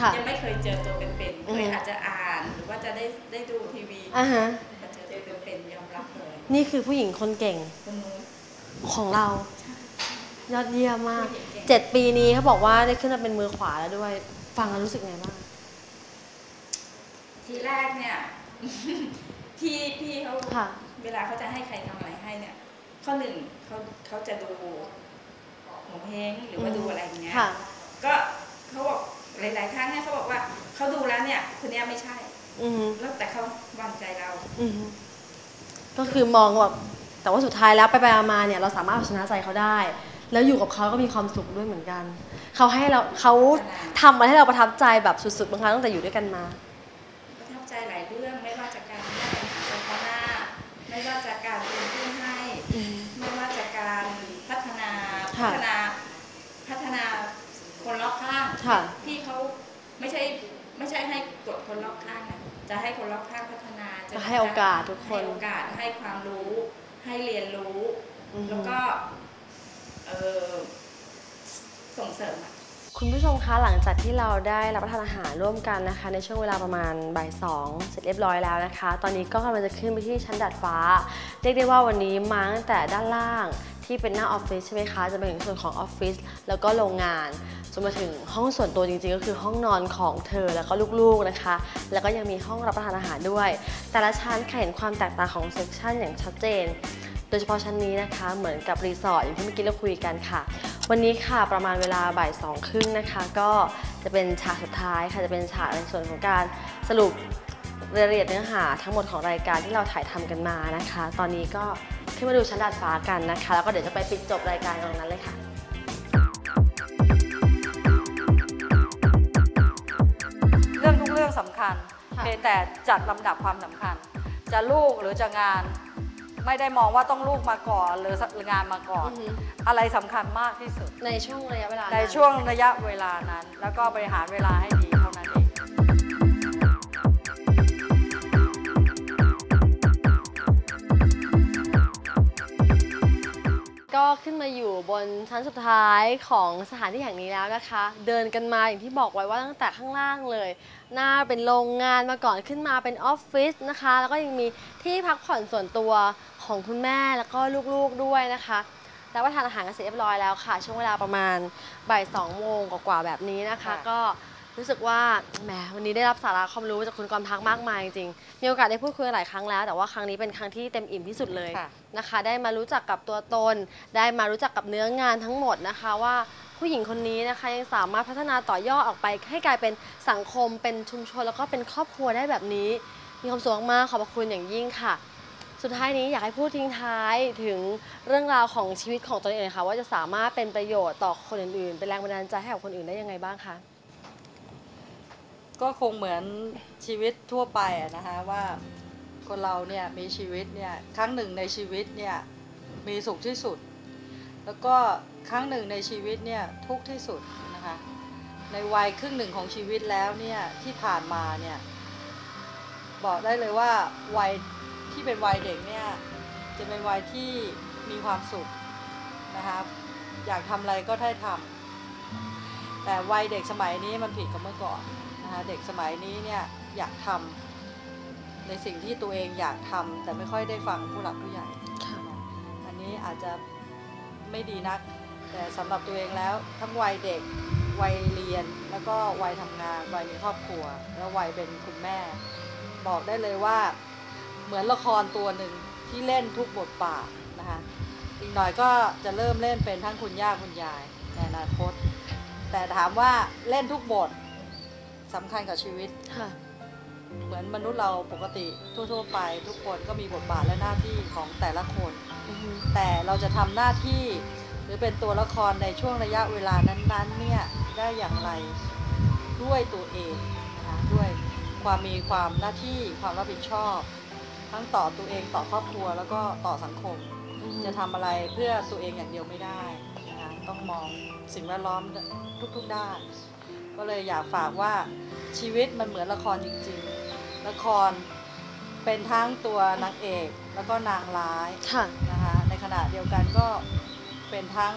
ค่ะยังไม่เคยเจอตัวเป็นๆอืเคมยอาจจะอ่านหรือว่าจะได้ได้ดูทีวีอ่าฮะแต่เจอตัวเป็นๆยอมรับเลยนี่คือผู้หญิงคนเก่งคุณนุ้ยของเรา ยอดเยี่ยมมากผู้หญิงเก่งเจ็ดปีนี้เขาบอกว่าได้ขึ้นมาเป็นมือขวาแล้วด้วย ฟังแล้วรู้สึกไงบ้างทีแรกเนี่ยที่พี่เขาค่ะเวลาเขาจะให้ใครทำอะไรให้เนี่ย ข้อหนึ่งเขาเขาจะดูหมอเพลงหรือว่าดูอะไรอย่างเงี้ย เขาดูแล้วเนี่ยคนเนี้ยไม่ใช่ อือฮึแล้วแต่เขาวางใจเราอือฮึก็คือมองแบบแต่ว่าสุดท้ายแล้วไปไปๆมาๆเนี่ยเราสามารถเอาชนะใจเขาได้ แล้วอยู่กับเขาก็มีความสุขด้วยเหมือนกัน เขาให้เราเขาทำมาให้เราประทับใจแบบสุดๆบางครั้งตั้งแต่อยู่ด้วยกันมา ประทับใจหลายเรื่องไม่ว่าจากการแก้ปัญหาเฉพาะหน้า ไม่ว่าจากการเป็นผู้ให้ ไม่ว่าจากการพัฒนา ค่ะ พัฒนาพัฒนาคนรอบข้าง ค่ะ พี่เขาไม่ใช่ไม่ใช่ให้กดคนรอบข้างนะจะให้คนรอบข้างพัฒนา จะ ให้โอกาสทุกคน ให้โอกาสให้ความรู้ให้เรียนรู้อือฮึแล้วก็เออส่งเสริมอะคุณผู้ชมคะหลังจากที่เราได้รับประทานอาหารร่วมกันนะคะ ในช่วงเวลาประมาณบ่ายสองเสร็จเรียบร้อยแล้วนะคะ ตอนนี้ก็กำลังจะขึ้นไปที่ชั้นดาดฟ้า เรียกได้ว่าวันนี้มาตั้งแต่ด้านล่าง ที่เป็นหน้าออฟฟิศใช่ไหมคะ จะไปถึงส่วนของออฟฟิศแล้วก็โรงงานจนมาถึงห้องส่วนตัวจริงๆ ก็คือห้องนอนของเธอแล้วก็ลูกๆนะคะ แล้วก็ยังมีห้องรับประทานอาหารด้วย แต่ละชั้นค่ะเห็นความแตกต่างของเซกชันอย่างชัดเจน โดยเฉพาะชั้นนี้นะคะ เหมือนกับรีสอร์ทอย่างที่เมื่อกี้เราคุยกันค่ะ วันนี้ค่ะประมาณเวลาบ่ายสองครึ่งนะคะ ก็จะเป็นฉากสุดท้ายค่ะจะเป็นฉากในส่วนของการสรุปรายละเอียดเนื้อหาทั้งหมดของรายการที่เราถ่ายทำกันมานะคะ ตอนนี้ก็ ขึ้นมาดูชั้นดาดฟ้ากันนะคะ แล้วก็เดี๋ยวจะไปปิดจบรายการตรงนั้นเลยค่ะเรื่องทุกเรื่องสำคัญค่ะเพียงแต่จัดลำดับความสำคัญ จะลูกหรือจะงาน ไม่ได้มองว่าต้องลูกมาก่อนหรืองานมาก่อนอือฮึอะไรสำคัญมากที่สุด ในช่วงระยะเวลาในนั้นช่วงระยะเวลานั้น แล้วก็บริหารเวลาให้ดี ขึ้นมาอยู่บนชั้นสุดท้ายของสถานที่แห่งนี้แล้วนะคะ เดินกันมาอย่างที่บอกไว้ว่าตั้งแต่ข้างล่างเลย หน้าเป็นโรงงานมาก่อนขึ้นมาเป็นออฟฟิศนะคะ แล้วก็ยังมีที่พักผ่อนส่วนตัวของคุณแม่แล้วก็ลูกๆด้วยนะคะ แล้วว่าทานอาหารกันเสร็จเรียบร้อยแล้วค่ะ ช่วงเวลาประมาณบ่ายสองโมงกว่าๆแบบนี้นะคะค่ะก็ รู้สึกว่าแหมวันนี้ได้รับสาระความรู้จากคุณกรพักมากมายจริงๆมีโอกาสได้พูดคุยกันหลายครั้งแล้ว แต่ว่าครั้งนี้เป็นครั้งที่เต็มอิ่มที่สุดเลยค่ะนะคะ ได้มารู้จักกับตัวตน ได้มารู้จักกับเนื้องานทั้งหมดนะคะว่าผู้หญิงคนนี้นะคะยังสามารถพัฒนาต่อยอดออกไป ให้กลายเป็นสังคมเป็นชุมชน แล้วก็เป็นครอบครัวได้แบบนี้ มีความสุขมากๆขอบพระคุณอย่างยิ่งค่ะ สุดท้ายนี้อยากให้พูดทิ้งท้ายถึงเรื่องราวของชีวิตของตัวเองหน่อยค่ะว่าจะสามารถเป็นประโยชน์ต่อคนอื่นๆ เป็นแรงบันดาลใจให้กับคนอื่นได้ยังไงบ้างคะ ก็คงเหมือนชีวิตทั่วไปนะคะว่าคนเราเนี่ยมีชีวิตเนี่ยครั้งหนึ่งในชีวิตเนี่ยมีสุขที่สุด แล้วก็ครั้งหนึ่งในชีวิตเนี่ยทุกข์ที่สุดนะคะในวัยครึ่งหนึ่งของชีวิตแล้วเนี่ยที่ผ่านมาเนี่ยบอกได้เลยว่าวัยที่เป็นวัยเด็กเนี่ยจะเป็นวัยที่มีความสุขนะคะอยากทำอะไรก็ได้ทำแต่วัยเด็กสมัยนี้มันผิดกับเมื่อก่อน นะคะเด็กสมัยนี้เนี่ยอยากทำในสิ่งที่ตัวเองอยากทำแต่ไม่ค่อยได้ฟังผู้หลักผู้ใหญ่ค่ะนะอันนี้อาจจะไม่ดีนัก แต่สำหรับตัวเองแล้วทั้งวัยเด็กวัยเรียนแล้วก็วัยทำงานวัยมีครอบครัว แล้ววัยเป็นคุณแม่ บอกได้เลยว่าเหมือนละครตัวหนึ่งที่เล่นทุกบทบาทนะคะอีกหน่อยก็จะเริ่มเล่นเป็นทั้งคุณย่าคุณยายในอนาคต แต่ถามว่าเล่นทุกบท สำคัญกับชีวิตค่ะเหมือนมนุษย์เราปกติทั่ว ๆ ไป ทุกคนก็มีบทบาทและหน้าที่ของแต่ละคนอือฮึแต่เราจะทำหน้าที่ หรือเป็นตัวละครในช่วงระยะเวลานั้นๆเนี่ยได้อย่างไรด้วยตัวเองนะคะด้วยความมีความหน้าที่ความรับผิดชอบ ทั้งต่อตัวเองต่อครอบครัวแล้วก็ต่อสังคมอือฮึจะทำอะไรเพื่อตัวเองอย่างเดียวไม่ได้นะคะต้องมองสิ่งแวดล้อมทุกๆด้าน ก็เลยอยากฝากว่าชีวิตมันเหมือนละครจริงๆ ละครเป็นทั้งตัวนางเอกแล้วก็นางร้ายค่ะนะคะในขณะเดียวกันก็เป็นทั้ง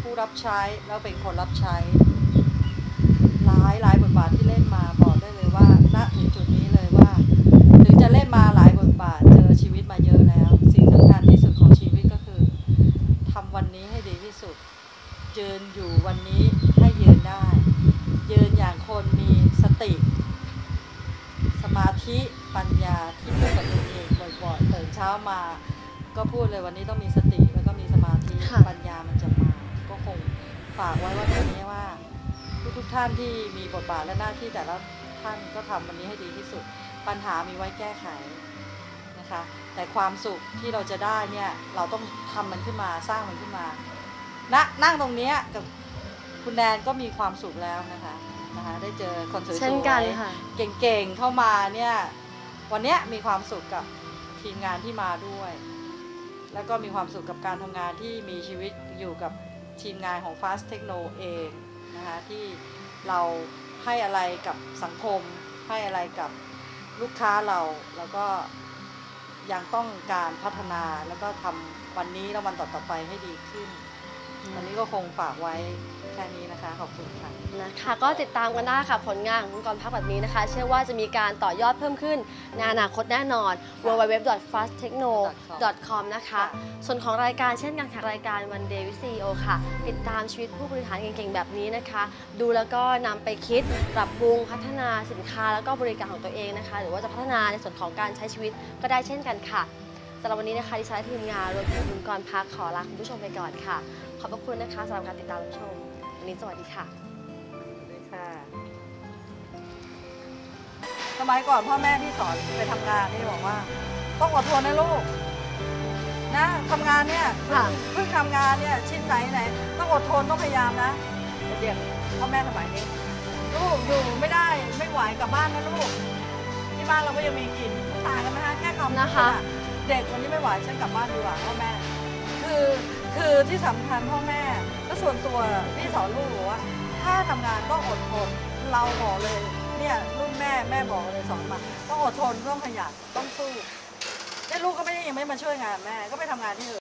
ผู้รับใช้แล้วเป็นคนรับใช้เราลายหลายบทบาทที่เล่นมาบอกได้เลยว่าณถึงจุดนี้เลยว่า ถึงจะเล่นมาหลายบทบาทเจอชีวิตมาเยอะแล้ว สิ่งสำคัญที่สุดของชีวิตก็คือทำวันนี้ให้ดีที่สุด ยืนอยู่วันนี้ให้ยืนได้ ยืนอย่างคนมีสติ สมาธิปัญญาที่พูดกับตัวเองบ่อยๆตื่นเช้ามา ก็พูดเลยวันนี้ต้องมีสติแล้วก็มีสมาธิค่ะ ปัญญามันจะมา ก็คงฝากไว้ว่าตรงนี้ว่าทุกๆท่านที่มีบทบาทและหน้าที่แต่ละท่านก็ทำวันนี้ให้ดีที่สุด ปัญหามีไว้แก้ไขนะคะ แต่ความสุขที่เราจะได้เนี่ยเราต้องทำมันขึ้นมาสร้างมันขึ้นมาณนั่งตรงเนี้ยกับคุณแนนก็มีความสุขแล้วนะคะนะคะ ได้เจอคนสวยๆ เช่นกันค่ะ เก่งๆ เข้ามาเนี่ย วันเนี้ยมีความสุขกับ ทีมงานที่มาด้วย แล้วก็มีความสุขกับการทำงานที่มีชีวิตอยู่กับทีมงานของ Fast Techno เองนะคะที่เราให้อะไรกับสังคม ให้อะไรกับลูกค้าเรา แล้วก็ยังต้องการพัฒนาแล้วก็ทำวันนี้และวันต่อๆไปให้ดีขึ้น วันนี้ก็คงฝากไว้แค่นี้นะคะ ขอบคุณค่ะนะคะก็ติดตามกันได้ค่ะผลงานของคุณกรพักแบบนี้นะคะ เชื่อว่าจะมีการต่อยอดเพิ่มขึ้นในอนาคตแน่นอน www.fasttechno.com นะคะ ส่วนของรายการเช่นกันค่ะรายการ One Day with CEO ค่ะ ติดตามชีวิตผู้บริหารเก่งๆ แบบนี้นะคะ ดูแล้วก็นำไปคิดปรับปรุงพัฒนาสินค้าแล้วก็บริการของตัวเองนะคะ หรือว่าจะพัฒนาในส่วนของการใช้ชีวิตก็ได้เช่นกันค่ะ สำหรับวันนี้นะคะดิฉันและทีมงานรวมถึงคุณกรพักขอลาคุณผู้ชมไปก่อนค่ะ ขอบพระคุณนะคะสำหรับการติดตามรับชม วันนี้สวัสดีค่ะด้วยค่ะ สมัยก่อนพ่อแม่ที่สอนไปทำงานนี่บอกว่า ต้องอดทนนะลูก นะทำงานเนี่ยค่ะ เพิ่งทำงานเนี่ยชิ้นไหนไหนต้องอดทนต้องพยายามนะเด็กพ่อแม่สมัยนี้ ลูกอยู่ไม่ได้ไม่ไหวกลับบ้านนะลูกที่บ้านเราก็ยังมีกินต่างกันไหมคะแค่คำพูดนะคะ เด็กวันนี้ไม่ไหวฉันกลับบ้านดีกว่าพ่อแม่ คือคือที่สำคัญพ่อแม่และส่วนตัวพี่สอนลูกว่า ถ้าทำงานต้องอดทนเราบอกเลยเนี่ยรุ่นแม่แม่บอกเลยสอนมาต้องอดทนต้องขยันต้องสู้แล้วลูกก็ไม่ได้ยังไม่มาช่วยงานแม่ก็ไปทำงานที่อื่น